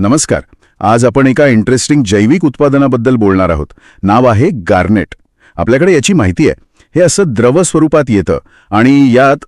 नमस्कार. आज आपण एका इंटरेस्टिंग जैविक उत्पादनाबद्दल बोलणार आहोत. नाव आहे गार्नेट आपल्याकडे याची माहिती आहे. हे असं द्रव स्वरूपात येतं आणि यात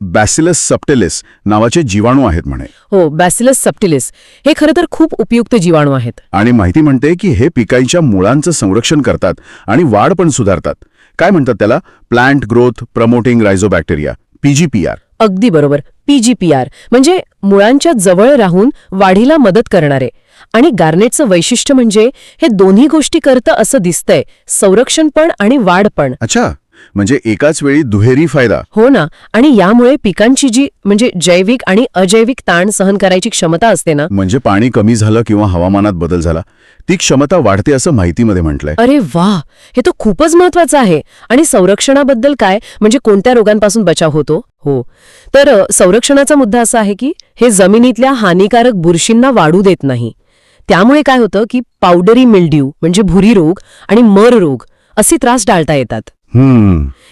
बॅसिलस सप्टेलिस नावाचे जीवाणू आहेत म्हणे. हो बॅसिलस सबटिलिस हे खरं तर खूप उपयुक्त जीवाणू आहेत. आणि माहिती म्हणते की हे पिकांच्या मुळांचं संरक्षण करतात आणि वाढ पण सुधारतात. काय म्हणतात त्याला? Plant growth promoting rhizobacteria PGPR अगदी बरोबर. पीजीपीआर म्हणजे मुळांच्या जवळ राहून वाढीला मदत करणारे. आणि गार्नेटचं वैशिष्ट्य म्हणजे हे दोन्ही गोष्टी करतं असं दिसतंय संरक्षण पण आणि वाढ पण. अच्छा. म्हणजे एकाच वेळी दुहेरी फायदा. हो ना. आणि यामुळे पिकांची जी म्हणजे जैविक आणि अजैविक ताण सहन करायची क्षमता असते ना. म्हणजे पाणी कमी झालं किंवा हवामानात बदल झाला ती क्षमता वाढते असं माहितीमध्ये म्हटलंय. अरे वा! हे तर खूपच महत्वाचं आहे. आणि संरक्षणाबद्दल काय? म्हणजे कोणत्या रोगांपासून बचाव होतो? हो. तर संरक्षणाचा मुद्दा असा आहे की हे जमिनीतल्या हानिकारक बुरशींना वाढू देत नाही. त्यामुळे काय होतं की पावडरी मिल्ड्यू म्हणजे भुरी रोग आणि मर रोग असे त्रास टाळता येतात.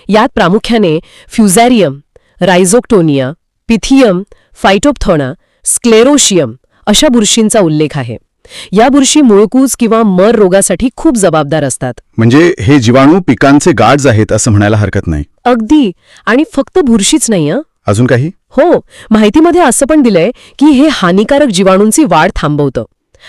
यात प्रामुख्याने फ्युझॅरियम रायझोक्टोनिया पिथियम फायटोपथोना स्क्लेरोशियम अशा बुरशींचा उल्लेख आहे. या बुरशी मुळकूज किंवा मर रोगासाठी खूप जबाबदार असतात. म्हणजे हे जीवाणू पिकांचे गार्ड्स आहेत असं म्हणायला हरकत नाही. अगदी. आणि फक्त बुरशीच नाही हं. अजून काही? हो. माहितीमध्ये असं पण दिलंय की हे हानिकारक जीवाणूंची वाढ थांबवतं.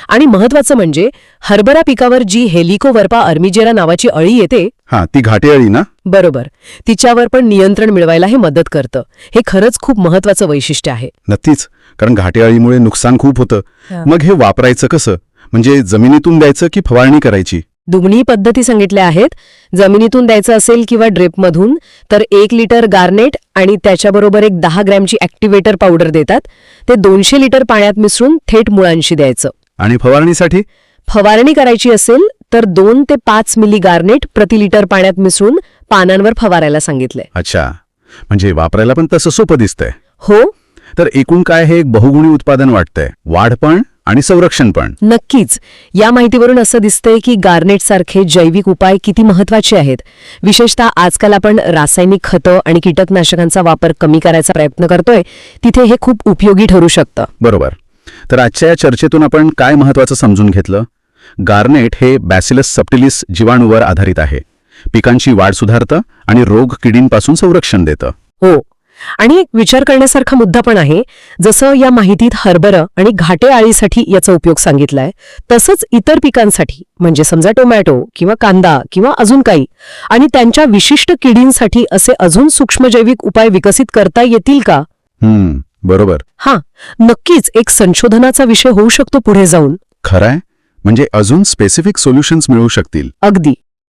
आणि महत्वाचं म्हणजे हरभरा पिकावर जी हेलिकोवर्पा अर्मिजेरा नावाची अळी येते हा ती घाटे अळी ना? बरोबर. तिच्यावर पण नियंत्रण मिळवायला हे मदत करतं. हे खरंच खूप महत्वाचं वैशिष्ट्य आहे. नक्कीच. कारण घाटे अळीमुळे नुकसान खूप होतं. मग हे वापरायचं कसं? म्हणजे जमिनीतून द्यायचं की फवारणी करायची? दुग्नी पद्धती सांगितल्या आहेत. जमिनीतून द्यायचं असेल किंवा ड्रिपमधून तर एक लिटर गार्नेट आणि त्याच्याबरोबर एक दहा ग्रॅमची ॲक्टिवेटर पावडर देतात. ते दोनशे लिटर पाण्यात मिसळून थेट मुळांशी द्यायचं. आणि फवारणीसाठी? फवारणी करायची असेल तर दोन ते पाच मिली गार्नेट प्रति लिटर पाण्यात मिसळून पानांवर फवारायला सांगितलंय. अच्छा. म्हणजे वापरायला पण तसं सोपं दिसतंय. हो. तर एकूण काय हे एक बहुगुणी उत्पादन वाटतंय वाढ पण आणि संरक्षण पण. नक्कीच. या माहितीवरून असं दिसतंय की गार्नेट सारखे जैविक उपाय किती महत्त्वाचे आहेत. विशेषतः आजकाल आपण रासायनिक खतं आणि कीटकनाशकांचा वापर कमी करायचा प्रयत्न करतोय. तिथे हे खूप उपयोगी ठरू शकतं. बरोबर. तर आजच्या या चर्चेतून आपण काय महत्वाचं समजून घेतलं? गार्नेट हे बॅसिलस सप्टिलिस जीवाणूवर आधारित आहे. पिकांची वाढ सुधारतं आणि रोग किडींपासून संरक्षण देतं. हो. आणि एक विचार करण्यासारखा मुद्दा पण आहे. जसं या माहितीत हरभरं आणि घाटे आळीसाठी याचा उपयोग सांगितलाय तसंच इतर पिकांसाठी म्हणजे समजा टोमॅटो किंवा कांदा किंवा अजून काही आणि त्यांच्या विशिष्ट किडींसाठी असे अजून सूक्ष्मजैविक उपाय विकसित करता येतील का? हम्म. बरोबर. हां नक्कीच एक संशोधनाचा विषय होऊ शकतो पुढे जाऊन. खरंय? म्हणजे अजून स्पेसिफिक सोल्युशन्स मिळू शकतील. अगदी.